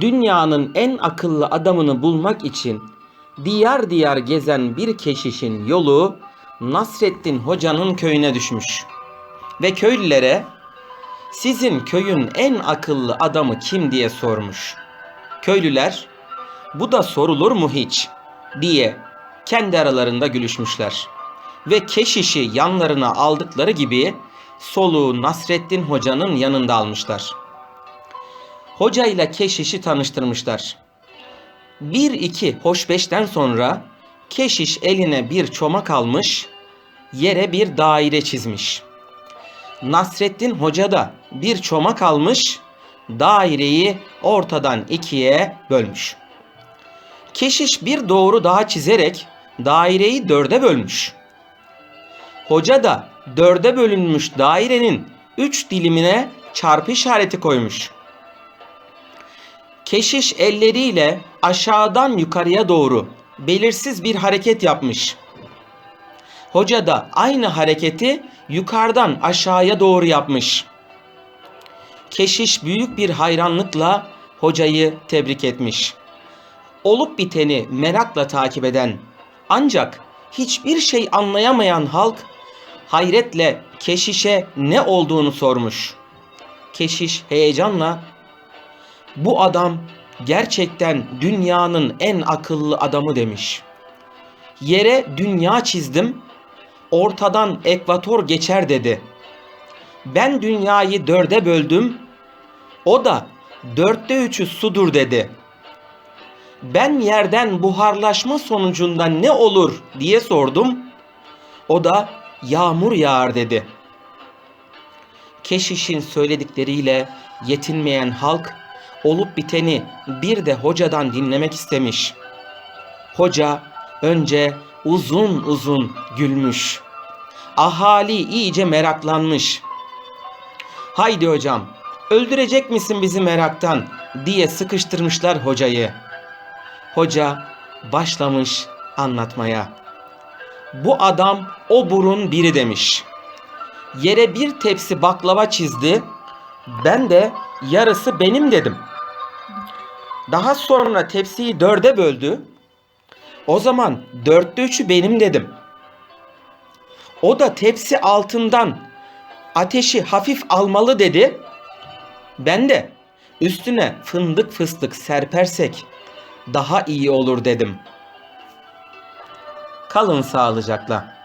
Dünyanın en akıllı adamını bulmak için diyar diyar gezen bir keşişin yolu Nasreddin Hoca'nın köyüne düşmüş. Ve köylülere sizin köyün en akıllı adamı kim diye sormuş. Köylüler bu da sorulur mu hiç diye kendi aralarında gülüşmüşler. Ve keşişi yanlarına aldıkları gibi soluğu Nasreddin Hoca'nın yanında almışlar. Hoca ile keşişi tanıştırmışlar. Bir iki hoşbeşten sonra keşiş eline bir çomak almış, yere bir daire çizmiş. Nasreddin Hoca da bir çomak almış, daireyi ortadan ikiye bölmüş. Keşiş bir doğru daha çizerek daireyi dörde bölmüş. Hoca da dörde bölünmüş dairenin üç dilimine çarpı işareti koymuş. Keşiş elleriyle aşağıdan yukarıya doğru belirsiz bir hareket yapmış. Hoca da aynı hareketi yukarıdan aşağıya doğru yapmış. Keşiş büyük bir hayranlıkla hocayı tebrik etmiş. Olup biteni merakla takip eden ancak hiçbir şey anlayamayan halk hayretle keşişe ne olduğunu sormuş. Keşiş heyecanla bu adam gerçekten dünyanın en akıllı adamı demiş. Yere dünya çizdim, ortadan ekvator geçer dedi. Ben dünyayı dörde böldüm, o da dörtte üçü sudur dedi. Ben yerden buharlaşma sonucunda ne olur diye sordum. O da yağmur yağar dedi. Keşişin söyledikleriyle yetinmeyen halk olup biteni bir de hocadan dinlemek istemiş. Hoca önce uzun uzun gülmüş. Ahali iyice meraklanmış. Haydi hocam, öldürecek misin bizi meraktan diye sıkıştırmışlar hocayı. Hoca başlamış anlatmaya. Bu adam o burun biri demiş. Yere bir tepsi baklava çizdi. Ben de yarısı benim dedim. Daha sonra tepsiyi dörde böldü. O zaman dörtte üçü benim dedim. O da tepsi altından ateşi hafif almalı dedi. Ben de üstüne fındık fıstık serpersek daha iyi olur dedim. Kalın sağlıcakla.